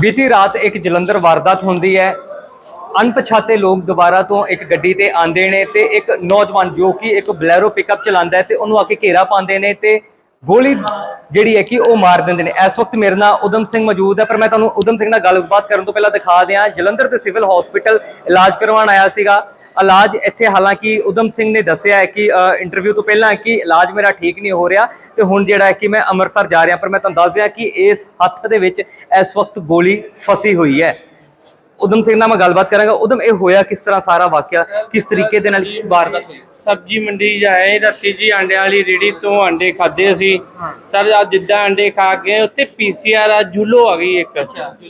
ਬੀਤੀ ਰਾਤ ਇੱਕ ਜਲੰਧਰ ਵਾਰਦਾਤ ਹੁੰਦੀ ਹੈ। ਅਣਪਛਾਤੇ ਲੋਕ ਦੁਬਾਰਾ ਤੋਂ ਇੱਕ ਗੱਡੀ ਤੇ ਆਂਦੇ ਨੇ ਤੇ ਇੱਕ ਨੌਜਵਾਨ ਜੋ ਕਿ ਇੱਕ ਬਲੈਰੋ ਪਿਕਅਪ ਚਲਾਉਂਦਾ ਹੈ ਤੇ ਉਹਨੂੰ ਆ ਕੇ ਘੇਰਾ ਪਾਉਂਦੇ ਨੇ ਤੇ ਗੋਲੀ ਜਿਹੜੀ ਹੈ ਕਿ ਉਹ ਮਾਰ ਦਿੰਦੇ ਨੇ। ਇਸ ਵਕਤ ਮੇਰੇ ਨਾਲ ਉਦਮ ਸਿੰਘ ਮੌਜੂਦ ਹੈ, ਪਰ ਮੈਂ ਤੁਹਾਨੂੰ ਉਦਮ ਸਿੰਘ ਨਾਲ ਗੱਲਬਾਤ ਕਰਨ ਤੋਂ ਪਹਿਲਾਂ ਦਿਖਾ ਦਿਆਂ, ਜਲੰਧਰ ਦੇ ਸਿਵਲ ਹਸਪੀਟਲ ਇਲਾਜ ਕਰਵਾਉਣ ਆਇਆ ਸੀਗਾ। ਇਲਾਜ ਇੱਥੇ ਹਾਲਾਂਕਿ ਉਦਮ ਸਿੰਘ ਨੇ ਦੱਸਿਆ ਹੈ ਕਿ ਇੰਟਰਵਿਊ ਤੋਂ ਪਹਿਲਾਂ ਕਿ ਇਲਾਜ ਮੇਰਾ ਠੀਕ ਨਹੀਂ ਹੋ ਰਿਹਾ ਤੇ ਹੁਣ ਜਿਹੜਾ ਹੈ ਕਿ ਮੈਂ ਅੰਮ੍ਰਿਤਸਰ ਜਾ ਰਿਹਾ ਪਰ ਮੈਂ ਤੁਹਾਨੂੰ ਦੱਸ ਦਿਆਂ ਕਿ ਇਸ ਹੱਥ ਦੇ ਵਿੱਚ ਇਸ ਵਕਤ ਗੋਲੀ ਫਸੀ ਹੋਈ ਹੈ। ਉਦਮ ਸਿੰਘ ਨਾਲ ਮੈਂ ਗੱਲਬਾਤ ਕਰਾਂਗਾ। ਉਦਮ ਇਹ ਹੋਇਆ ਕਿਸ ਤਰ੍ਹਾਂ ਸਾਰਾ ਵਾਕਿਆ? ਕਿਸ ਤਰੀਕੇ ਦੇ ਨਾਲ ਵਾਰਦਾਤ ਹੋਈ? ਸਬਜੀ ਮੰਡੀ ਜਾਏ ਰਾਤੀ ਜੀ ਆਂਡਿਆਂ ਵਾਲੀ ਰੇੜੀ ਤੋਂ ਆਂਡੇ ਖਾਦੇ ਅਸੀਂ। ਸਰ ਅੱਜ ਜਿੱਦਾਂ ਆਂਡੇ ਖਾ ਕੇ ਉੱਤੇ ਪੀਸੀਆਰ ਆ ਜੂਲੋ ਆ ਗਈ ਇੱਕ।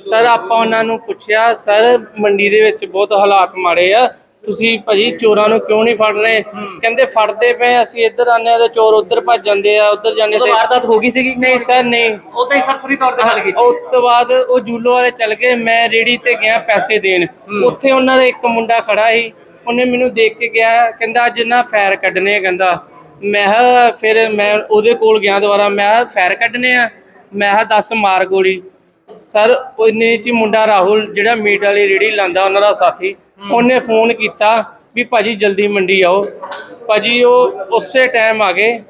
ਸਰ ਆਪਾਂ ਉਹਨਾਂ ਨੂੰ ਪੁੱਛਿਆ ਸਰ ਮੰਡੀ ਦੇ ਵਿੱਚ ਬਹੁਤ ਹਾਲਾਤ ਮਾੜੇ ਆ। ਤੁਸੀਂ ਭਾਜੀ ਚੋਰਾਂ ਨੂੰ ਕਿਉਂ ਨਹੀਂ ਫੜ ਰਹੇ ਕਹਿੰਦੇ ਫੜਦੇ ਪਏ ਅਸੀਂ ਇੱਧਰ ਆਨੇ ਆ ਤੇ ਚੋਰ ਉੱਧਰ ਭੱਜ ਜਾਂਦੇ ਆ ਉੱਧਰ ਜਾਂਦੇ ਤੇ ਵਾਰਦਾਤ ਹੋ ਗਈ ਸੀਗੀ ਨਹੀਂ? ਸਰ ਨਹੀਂ। ਉਦੋਂ ਹੀ ਸਰਸਰੀ ਤੌਰ ਤੇ ਗੱਲ ਕੀਤੀ। ਉਸ ਤੋਂ ਬਾਅਦ ਉਹ ਜੂਲੋ ਵਾਲੇ ਚੱਲ ਗਏ ਮੈਂ ਰੇੜੀ ਤੇ ਗਿਆ ਪੈਸੇ ਦੇਣ। ਉੱਥੇ ਉਹਨਾਂ ਦਾ ਇੱਕ ਮੁੰਡਾ ਖੜਾ ਸੀ ਉਹਨੇ ਮੈਨੂੰ ਦੇਖ ਕੇ ਗਿਆ ਕਹਿੰਦਾ ਅੱਜ ਨਾ ਫਾਇਰ ਕੱਢਨੇ ਆ ਕਹਿੰਦਾ। ਮੈਂ ਫਿਰ ਮੈਂ ਉਹਦੇ ਕੋਲ ਗਿਆ ਦੁਬਾਰਾ ਮੈਂ ਫਾਇਰ ਕੱਢਨੇ ਆ? ਮੈਂ ਕਿਹਾ ਦੱਸ ਮਾਰ ਗੋਲੀ। ਸਰ ਉਹਨੇ ਚ ਮੁੰਡਾ ਰਾਹੁਲ ਜਿਹੜਾ ਮੀਟ ਵਾਲੀ ਰੇੜੀ ਲਾਂਦਾ ਉਹਨਾਂ ਦਾ ਸਾਥੀ। ਉਹਨੇ ਫੋਨ ਕੀਤਾ ਵੀ ਭਾਜੀ ਜਲਦੀ ਮੰਡੀ ਆਓ। ਭਾਜੀ ਉਹ ਉਸੇ ਟਾਈਮ ਆ ਗਏ।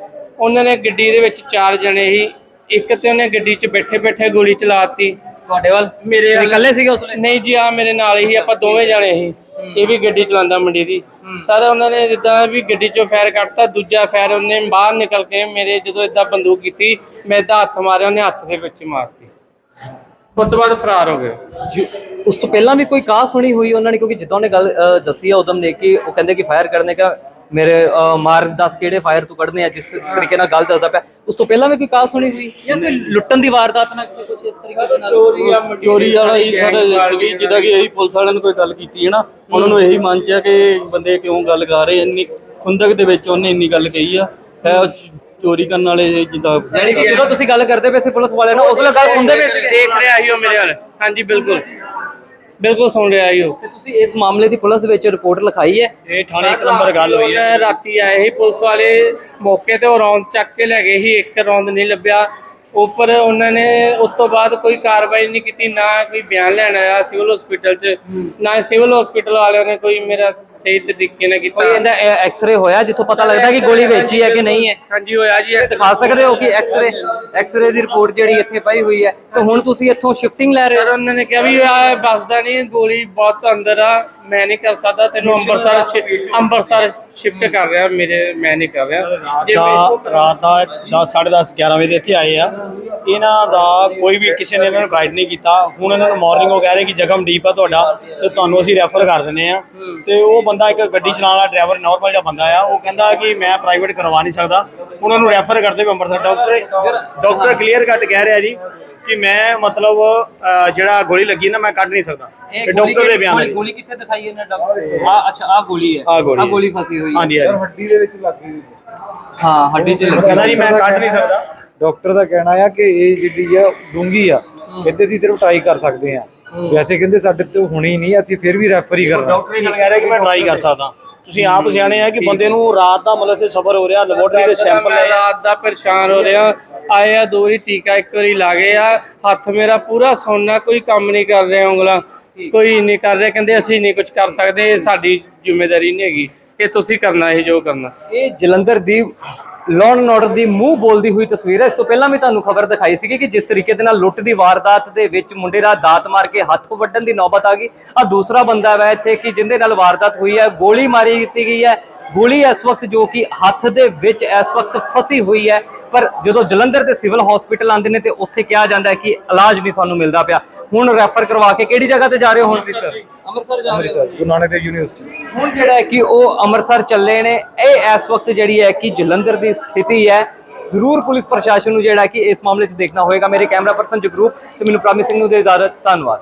ਉਹਨਾਂ ਨੇ ਗੱਡੀ ਦੇ ਵਿੱਚ ਚਾਰ ਜਣੇ ਸੀ ਇੱਕ ਤੇ ਉਹਨੇ ਗੱਡੀ 'ਚ ਬੈਠੇ ਬੈਠੇ ਗੋਲੀ ਚਲਾਤੀ। ਤੁਹਾਡੇ ਵੱਲ? ਮੇਰੇ ਤੁਸੀਂ ਵੱਲ- ਇਕੱਲੇ ਸੀਗੇ ਉਸ ਵੇਲੇ? ਨਹੀਂ ਜੀ ਆ ਮੇਰੇ ਨਾਲ ਹੀ ਆਪਾਂ ਦੋਵੇਂ ਜਣੇ ਸੀ ਇਹ ਵੀ ਗੱਡੀ ਚਲਾਉਂਦਾ ਮੰਡੀ ਦੀ। ਸਰ ਉਹਨਾਂ ਨੇ ਜਿੱਦਾਂ ਵੀ ਗੱਡੀ 'ਚੋਂ ਫਾਇਰ ਕੱਢਤਾ ਦੂਜਾ ਫਾਇਰ ਉਹਨੇ ਬਾਹਰ ਨਿਕਲ ਕੇ ਮੇਰੇ ਜਦੋਂ ਇਦਾਂ ਬੰਦੂਕ ਕੀਤੀ ਮੈਂ ਇਦਾਂ ਹੱਥ ਮਾਰਿਆ ਉਹਨੇ ਹੱਥ ਦੇ ਵਿੱਚ ਮਾਰਤੀ। ਉਸ ਤੋਂ ਬਾਅਦ ਫਰਾਰ ਹੋ ਗਏ। ਜੀ, ਉਸ ਤੋਂ ਪਹਿਲਾਂ ਵੀ ਕੋਈ ਕਾਹ ਸੁਣੀ ਹੋਈ ਉਹਨਾਂ ਨੇ? ਕਿਉਂਕਿ ਜਿੱਦਾਂ ਉਹਨੇ ਗੱਲ ਅ, ਦੱਸੀ ਹੈ ਉਦਮ ਨੇ ਕਿ ਉਹ ਕਹਿੰਦੇ ਕਿ ਫਾਇਰ ਕਰਨੇ ਦਾ ਮੇਰੇ ਅ, ਮਾਰ ਦੱਸ ਕਿਹੜੇ ਫਾਇਰ ਤੂੰ ਕੱਢਨੇ ਆ ਜਿਸ ਤਰੀਕੇ ਨਾਲ ਗੱਲ ਦੱਸਦਾ ਪਿਆ। ਉਸ ਤੋਂ ਪਹਿਲਾਂ ਵੀ ਕੋਈ ਕਾਹ ਸੁਣੀ ਹੋਈ ਜਾਂ ਕੋਈ ਲੁੱਟਣ ਦੀ ਵਾਰਦਾਤ ਨਾਲ ਕਿਸੇ ਕੁਝ ਇਸ ਤਰੀਕੇ ਦੇ ਨਾਲ? ਚੋਰੀ ਆ ਮੰਡੀ ਚੋਰੀ ਵਾਲਾ ਹੀ ਸਰ ਸੀਗੀ। ਜਿੱਦਾਂ ਕਿ ਇਹੀ ਪੁਲਿਸ ਵਾਲਿਆਂ ਨੇ ਕੋਈ ਗੱਲ ਕੀਤੀ ਹੈ ਨਾ ਉਹਨਾਂ ਨੂੰ ਇਹੀ ਮਨ ਚ ਕਿ ਬੰਦੇ ਕਿਉਂ ਗੱਲ ਕਰ ਰਹੇ ਇੰਨੀ ਖੁੰਦਕ ਦੇ ਵਿੱਚ ਉਹਨੇ ਇੰਨੀ ਗੱਲ ਕਹੀ ਆ। ਹੈ ਚੋਰੀ ਕਰਨ ਵਾਲੇ ਜਿੱਦਾਂ ਯਾਨੀ ਕਿ ਜਦੋਂ ਤੁਸੀਂ ਗੱਲ ਕਰਦੇ ਪਏ ਸੀ ਪੁਲਿਸ ਵਾਲਿਆਂ ਨਾਲ ਉਸ ਵੇਲੇ ਗੱਲ ਸੁਣਦੇ ਪਏ ਸੀ ਦੇਖ ਰਿਹਾ ਸੀ ਉਹ ਮੇਰੇ ਵੱਲ। ਹਾਂਜੀ ਬਿਲਕੁਲ। ਬਿਲਕੁਲ ਸੁਣ ਰਿਹਾ ਸੀ ਉਹ। ਤੇ ਤੁਸੀਂ ਇਸ ਮਾਮਲੇ ਦੀ ਪੁਲਿਸ ਵਿੱਚ ਰਿਪੋਰਟ ਲਿਖਾਈ ਹੈ? ਇਹ ਥਾਣੇ ਇੱਕ ਨੰਬਰ ਗੱਲ ਹੋਈ ਹੈ। ਰਾਤੀ ਆਏ ਸੀ ਪੁਲਿਸ ਵਾਲੇ ਮੌਕੇ ਤੇ ਉਹ ਰੌਂਦ ਚੱਕ ਕੇ ਲੈ ਗਏ ਸੀ। ਇੱਕ ਰੌਂਦ ਨਹੀਂ ਲੱਭਿਆ। ਉੱਪਰ ਉਹਨਾਂ ਨੇ ਉਸ ਤੋਂ ਬਾਅਦ ਕੋਈ ਕਾਰਵਾਈ ਨਹੀਂ ਕੀਤੀ ਨਾ ਕੋਈ ਬਿਆਨ ਲੈਣ ਆਇਆ ਸਿਵਲ ਹਸਪੀਟਲ 'ਚ ਨਾ ਸਿਵਲ ਹਸਪੀਟਲ ਵਾਲਿਆਂ ਨੇ ਕੋਈ ਮੇਰਾ ਸਹੀ ਤਰੀਕੇ ਨਾਲ ਕੀਤਾ। ਕੋਈ ਇਹਦਾ ਐਕਸ-ਰੇ ਹੋਇਆ ਜਿੱਥੋਂ ਪਤਾ ਲੱਗਦਾ ਕਿ ਗੋਲੀ ਵੇਚੀ ਹੈ ਕਿ ਨਹੀਂ ਹੈ? ਹਾਂਜੀ ਹੋਇਆ ਜੀ ਦਿਖਾ ਸਕਦੇ ਹੋ ਕਿ ਐਕਸ-ਰੇ ਐਕਸ-ਰੇ ਦੀ ਰਿਪੋਰਟ ਜਿਹੜੀ ਇੱਥੇ ਪਈ ਹੋਈ ਹੈ। ਤੇ ਹੁਣ ਤੁਸੀਂ ਇੱਥੋਂ ਸ਼ਿਫਟਿੰਗ ਲੈ ਰਹੇ ਹੋ? ਉਹਨਾਂ ਨੇ ਕਿਹਾ ਵੀ ਆ ਬਸਦਾ ਨਹੀਂ ਗੋਲੀ ਬਹੁਤ ਅੰਦਰ ਆ ਮੈਂ ਨਹੀਂ ਕਰ ਸਕਦਾ ਤੈਨੂੰ ਅੰਮ੍ਰਿਤਸਰ ਅੰਮ੍ਰਿਤਸਰ ਸ਼ਿਫਟ ਕਰ ਰਿਹਾ ਮੇਰੇ ਮੈਂ ਨਹੀਂ ਕਰ ਰਿਹਾ। ਜੇ ਦਾ ਰਾਤ ਦਾ 10 10:30 11 ਵਜੇ ਦੇ ਇੱਥੇ ਆਏ ਆ। ਇਹਨਾਂ ਦਾ ਕੋਈ ਵੀ ਕਿਸੇ ਨੇ ਇਹਨਾਂ ਨੂੰ ਗਾਈਡ ਨਹੀਂ ਕੀਤਾ। ਹੁਣ ਇਹਨਾਂ ਨੂੰ ਮਾਰਨਿੰਗ ਉਹ ਕਹਿ ਰਹੇ ਕਿ ਜ਼ਖਮ ਡੀਪ ਆ ਤੁਹਾਡਾ ਤੇ ਤੁਹਾਨੂੰ ਅਸੀਂ ਰੈਫਰ ਕਰ ਦਿੰਦੇ ਆ। ਤੇ ਉਹ ਬੰਦਾ ਇੱਕ ਗੱਡੀ ਚਲਾਉਣ ਵਾਲਾ ਡਰਾਈਵਰ ਨਾਰਮਲ ਜਿਹਾ ਬੰਦਾ ਆ। ਉਹ ਕਹਿੰਦਾ ਕਿ ਮੈਂ ਪ੍ਰਾਈਵੇਟ ਕਰਵਾ ਨਹੀਂ ਸਕਦਾ। ਉਹਨਾਂ ਨੂੰ ਰੈਫਰ ਕਰਦੇ ਪਏ Amritsar. Doctor doctor clear cut ਕਹਿ ਰਿਹਾ ਜੀ ਕਿ ਮੈਂ ਮਤਲਬ ਜਿਹੜਾ ਗੋਲੀ ਲੱਗੀ ਨਾ ਮੈਂ ਕੱਢ ਨਹੀਂ ਸਕਦਾ। ਤੇ ਡਾਕਟਰ ਦੇ ਬਿਆਨ ਹੈ। ਗੋਲੀ ਕਿੱਥੇ ਦਿਖਾਈ ਇਹਨਾਂ ਡਾਕਟਰ ਆ ਅੱਛਾ ਆ ਗੋਲੀ ਹੈ। ਆਹ ਗੋਲੀ ਫਸੀ ਹੋਈ ਹੈ। ਹਾਂਜੀ ਹਾਂਜੀ। ਹਾਂ ਹੱਡੀ 'ਚ ਲੱਗੀ। ਕਹਿੰਦਾ ਜੀ ਮੈਂ ਕੱਢ ਨਹੀਂ ਸਕਦਾ। ਡਾਕਟਰ ਦਾ ਕਹਿਣਾ ਆ ਕਿ ਇਹ ਜਿਹੜੀ ਆ ਡੂੰਗੀ ਆ। ਕਹਿੰਦੇ ਅਸੀਂ ਸਿਰਫ ਟਰਾਈ ਕਰ ਸਕਦੇ ਆ। ਵੈਸੇ ਕਹਿੰਦੇ ਸਾਡੇ ਤੋਂ ਹੁਣੀ ਨਹੀਂ ਅਸੀਂ ਫਿਰ ਵੀ ਰੈਫਰ ਹੀ ਕਰਨਾ। ਡਾਕਟਰ ਇਹ ਗੱਲ ਕਹਿ ਰਿਹਾ ਕਿ ਮੈਂ ਟਰਾਈ ਕਰ ਸਕਦਾ। ਤੁਸੀਂ ਆਪ ਸਿਆਣੇ ਆ ਕਿ ਬੰਦੇ ਨੂੰ ਰਾਤ ਦਾ ਮਤਲਬ ਤੇ ਸਬਰ ਹੋ ਰਿਹਾ ਲੈਬੋਰਟਰੀ ਦੇ ਸੈਂਪਲ ਆ। ਰਾਤ ਦਾ ਪਰੇਸ਼ਾਨ ਹੋ ਰਿਹਾ ਆਏ ਆ ਦੋ ਵਾਰੀ ਟੀਕਾ ਇੱਕ ਵਾਰੀ ਲਾ ਗਏ ਆ ਹੱਥ ਮੇਰਾ ਪੂਰਾ ਸੋਨਾ ਕੋਈ ਕੰਮ ਨਹੀਂ ਕਰ ਰਿਹਾ ਉਂਗਲਾਂ ਕੋਈ ਨਹੀਂ ਕਰ ਰਿਹਾ ਕਹਿੰਦੇ ਅਸੀਂ ਨਹੀਂ ਕੁਝ ਕਰ ਸਕਦੇ ਇਹ ਸਾਡੀ ਜ਼ਿੰਮੇਵਾਰੀ ਨਹੀਂ ਹੈਗੀ ਇਹ ਤੁਸੀਂ ਕਰਨਾ ਇਹ ਜੋ ਕਰਨਾ। ਇਹ ਜਲੰਧਰ ਦੀ ਲੋਨ ਐਂਡ ਦੀ ਮੂੰਹ ਬੋਲਦੀ ਹੋਈ ਤਸਵੀਰ ਹੈ। ਇਸ ਤੋਂ ਪਹਿਲਾਂ ਵੀ ਤੁਹਾਨੂੰ ਖਬਰ ਦਿਖਾਈ ਸੀਗੀ ਕਿ ਜਿਸ ਤਰੀਕੇ ਦੇ ਨਾਲ ਲੁੱਟ ਦੀ ਵਾਰਦਾਤ ਦੇ ਵਿੱਚ ਮੁੰਡੇ ਦਾ ਦਾਤ ਮਾਰ ਕੇ ਹੱਥ ਵੱਢਣ ਦੀ ਨੌਬਤ ਆ ਗਈ। ਆ ਦੂਸਰਾ ਬੰਦਾ ਹੈ ਇੱਥੇ ਕਿ ਜਿੰਦੇ ਨਾਲ ਵਾਰਦਾਤ ਹੋਈ ਹੈ, ਗੋਲੀ ਮਾਰੀ ਦਿੱਤੀ ਗਈ ਹੈ। ਗੋਲੀ ਇਸ ਵਕਤ ਜੋ ਕਿ ਹੱਥ ਦੇ ਵਿੱਚ ਇਸ ਵਕਤ ਫਸੀ ਹੋਈ ਹੈ। ਪਰ ਜਦੋਂ ਜਲੰਧਰ ਦੇ ਸਿਵਲ ਹਸਪੀਟਲ ਆਉਂਦੇ ਨੇ ਤੇ ਉੱਥੇ ਕਿਹਾ ਜਾਂਦਾ ਹੈ ਕਿ ਇਲਾਜ ਨਹੀਂ ਸਾਨੂੰ ਮਿਲਦਾ ਪਿਆ। ਹੁਣ ਰੈਫਰ ਕਰਵਾ ਕੇ ਕਿਹੜੀ ਜਗ੍ਹਾ ਤੇ ਜਾ ਰਹੇ ਹੋ ਹੁਣ? ਅੰਮ੍ਰਿਤਸਰ। ਅੰਮ੍ਰਿਤਸਰ ਜਾ ਰਹੇ ਹੋ? ਅੰਮ੍ਰਿਤਸਰ ਗੁਰੂ ਨਾਨਕ ਦੇਵ ਯੂਨੀਵਰਸਿਟੀ। ਹੁਣ ਜਿਹੜਾ ਹੈ ਕਿ ਉਹ ਅੰਮ੍ਰਿਤਸਰ ਚੱਲੇ ਨੇ ਇਹ ਇਸ ਵਕਤ ਜਿਹੜੀ ਹੈ ਕਿ ਜਲੰਧਰ ਦੀ ਸਥਿਤੀ ਹੈ। ਜ਼ਰੂਰ ਪੁਲਿਸ ਪ੍ਰਸ਼ਾਸਨ ਨੂੰ ਜਿਹੜਾ ਕਿ ਇਸ ਮਾਮਲੇ 'ਚ ਦੇਖਣਾ ਹੋਏਗਾ। ਮੇਰੇ ਕੈਮਰਾ ਪਰਸਨ ਜਗਰੂਪ ਤੇ ਮੈਨੂੰ ਪ੍ਰਾਮਿਸ ਸਿੰਘ ਨੂੰ ਦੇ ਇਜਾਜ਼ਤ ਧੰਨਵਾਦ।